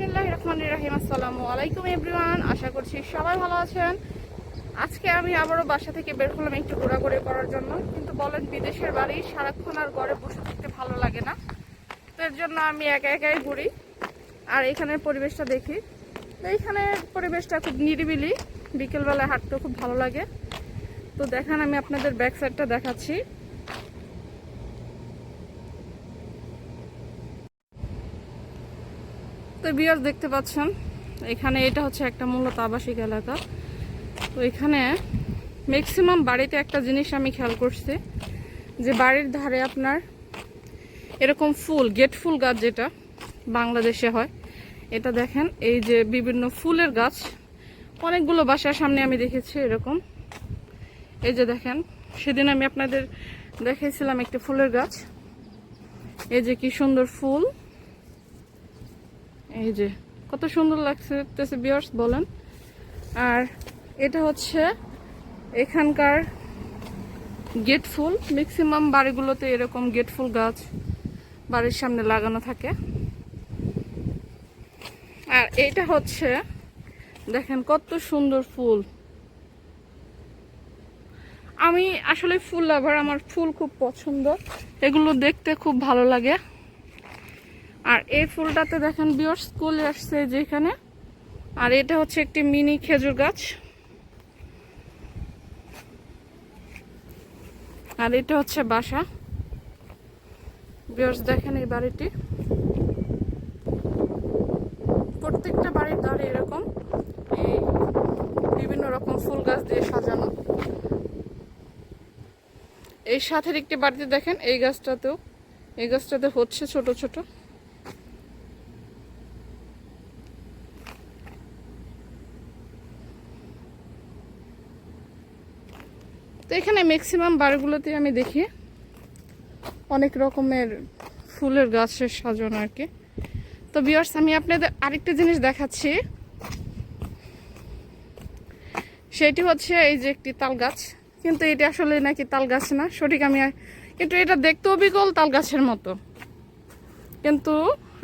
বিসমিল্লাহ রহমান রাহিম, আসসালামু আলাইকুম এভরিওয়ান, আশা করছি সবাই ভালো আছেন। আজকে আমি আবারও বাসা থেকে বের হলাম একটু ঘোরাঘুরি করার জন্য। কিন্তু বলেন, বিদেশের বাড়ি সারাক্ষণ আর ঘরে বসে থাকতে ভালো লাগে না। তো এর জন্য আমি একা একাই ঘুরি। আর এখানের পরিবেশটা দেখি। তো এইখানে পরিবেশটা খুব নিরিবিলি। বিকেলবেলায় হাঁটতে খুব ভালো লাগে। তো দেখান, আমি আপনাদের ব্যাক সাইডটা দেখাচ্ছি। তো বিয়ার দেখতে পাচ্ছেন, এখানে এটা হচ্ছে একটা মূলত আবাসিক এলাকা। তো এখানে ম্যাক্সিমাম বাড়িতে একটা জিনিস আমি খেয়াল করছি, যে বাড়ির ধারে আপনার এরকম ফুল গেট ফুল গাছ যেটা বাংলাদেশে হয়, এটা দেখেন, এই যে বিভিন্ন ফুলের গাছ, অনেকগুলো বাসার সামনে আমি দেখেছি এরকম। এই যে দেখেন, সেদিন আমি আপনাদের দেখেছিলাম একটি ফুলের গাছ, এই যে কি সুন্দর ফুল। এই যে, কত সুন্দর লাগছে বিয়ার্স বলেন। আর এটা হচ্ছে এখানকার গেট ফুল ম্যাক্সিমাম বাড়িগুলোতে এরকম গেট ফুল গাছ বাড়ির সামনে লাগানো থাকে। আর এটা হচ্ছে, দেখেন কত সুন্দর ফুল। আমি আসলে ফুল লাভার আমার ফুল খুব পছন্দ। এগুলো দেখতে খুব ভালো লাগে। আর এই ফুলটাতে দেখেন বিয়র স্কুল আসছে যেখানে আর এটা হচ্ছে একটি মিনি খেজুর গাছ। আর এটা হচ্ছে বাসা। বিয়র্স, দেখেন এই বাড়িটি। প্রত্যেকটা বাড়ির দ্বারে এরকম এই বিভিন্ন রকম ফুল গাছ দিয়ে সাজানো। এই সাথের একটি বাড়িতে দেখেন, এই গাছটাতেও, এই গাছটাতে হচ্ছে ছোট ছোট। তো এখানে ম্যাক্সিমাম বাড়িগুলোতে আমি দেখি। অনেক রকমের ফুলের গাছের সাজানো আর কি। তো বিয়ার্স আমি আপনাদের আরেকটা জিনিস দেখাচ্ছি। সেটি হচ্ছে এই যে একটি তাল গাছ। কিন্তু এটা আসলে নাকি তাল গাছ না, সঠিক আমি কিন্তু এটা দেখতেও বিকল তাল গাছের মতো। কিন্তু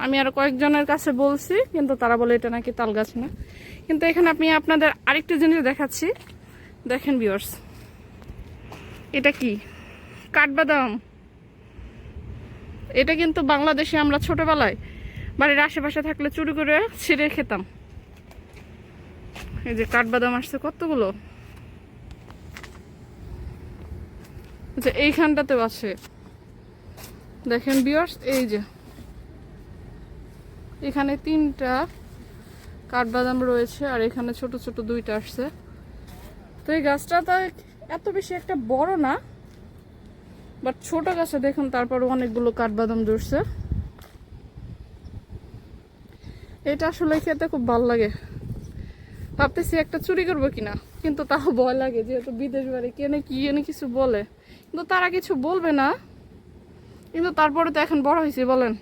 আমি আর কয়েকজনের কাছে বলছি, কিন্তু তারা বলে এটা নাকি তাল গাছ না। কিন্তু এখানে আপনি আপনাদের আরেকটা জিনিস দেখাচ্ছি। দেখেন বিয়ার্স এটা কি? কাঠবাদাম। এটা কিন্তু বাংলাদেশে আমরা ছোটবেলায় বাড়ির আশেপাশে থাকলে চুরি করে ছিঁড়ে খেতাম। এই যে কাঠবাদাম আসছে কতগুলো? আচ্ছা এইখানটাতেও আছে। দেখেন বিয়ার্স এই যে। এখানে তিনটা কাঠবাদাম রয়েছে আর এখানে ছোট ছোট দুইটা আসছে। তো এই গাছটা তো এত বেশি একটা বড় না বাট ছোট গাছে দেখুন তারপর অনেকগুলো কাঠবাদাম ধরছে। এটা আসলে খেতে খুব ভালো লাগে। ভাবতেছি একটা চুরি করব কিনা, কিন্তু তাও ভয় লাগে, যেহেতু বিদেশ বাড়ি কেনে কি, এনে কিছু বলে। কিন্তু তারা কিছু বলবে না, কিন্তু তারপরে তো এখন বড় হয়েছে, বলেন।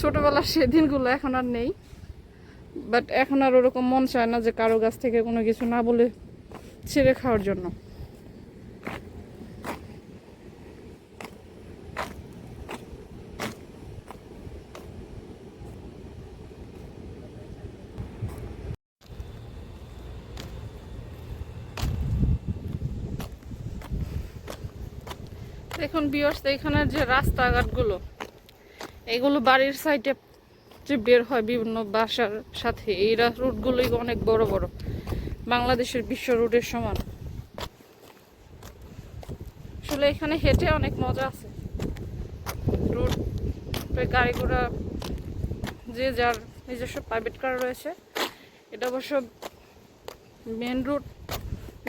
ছোটবেলার সে দিনগুলো এখন আর নেই বাট এখন আর ওরকম মন চায় না যে কারও গাছ থেকে কোনো কিছু না বলে ছেড়ে খাওয়ার জন্য। দেখুন বিয়র্স এখানের যে রাস্তাঘাটগুলো, এগুলো বাড়ির সাইডে যে বের হয় বিভিন্ন বাসার সাথে, এই রুটগুলোই অনেক বড় বড়। বাংলাদেশের বিশ্ব রোডের সমান। আসলে এখানে হেঁটে অনেক মজা আছে। রুট গাড়ি ঘোড়া যে যার নিজস্ব প্রাইভেট কার রয়েছে, এটা অবশ্য মেন রোড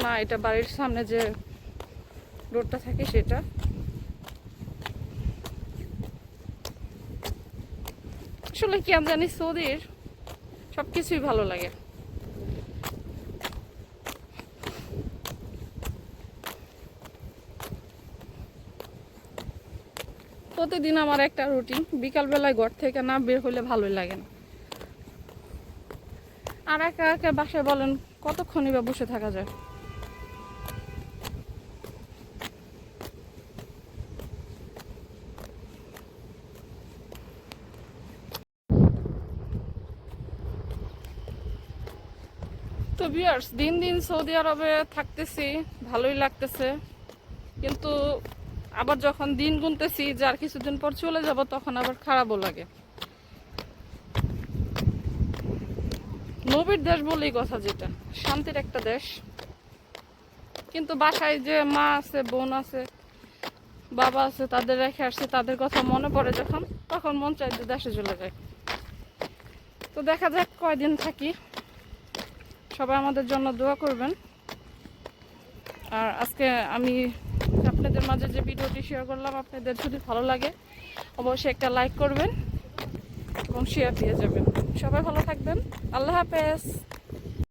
না, এটা বাড়ির সামনে যে রোডটা থাকে সেটা। আসলে কি আমি জানি সৌদির সব কিছুই ভালো লাগে। প্রতিদিন আমার একটা রুটিন। বিকালবেলায় ঘর থেকে না বের হলে ভালোই লাগে না। আর একা একে বাসায় বলেন, কতক্ষণই বা বসে থাকা যায়? তো বিয়ার্স দিন দিন সৌদি আরবে থাকতেছি, ভালোই লাগতেছে। কিন্তু আবার যখন দিন গুনতেছি যে আর কিছুদিন পর চলে যাব, তখন আবার খারাপও লাগে। নবীর দেশ বলেই কথা যেটা, শান্তির একটা দেশ। কিন্তু বাসায় যে মা আছে, বোন আছে, বাবা আছে, তাদের রেখে আসছে, তাদের কথা মনে পড়ে যখন, তখন মন চাই যে দেশে চলে যায়। তো দেখা যাক কয়দিন থাকি। সবাই আমাদের জন্য দোয়া করবেন। আর আজকে আমি আপনাদের মাঝে যে ভিডিওটি শেয়ার করলাম, আপনাদের যদি ভালো লাগে, অবশ্যই একটা লাইক করবেন এবং শেয়ার দিয়ে যাবেন। সবাই ভালো থাকবেন। আল্লাহ হাফেজ।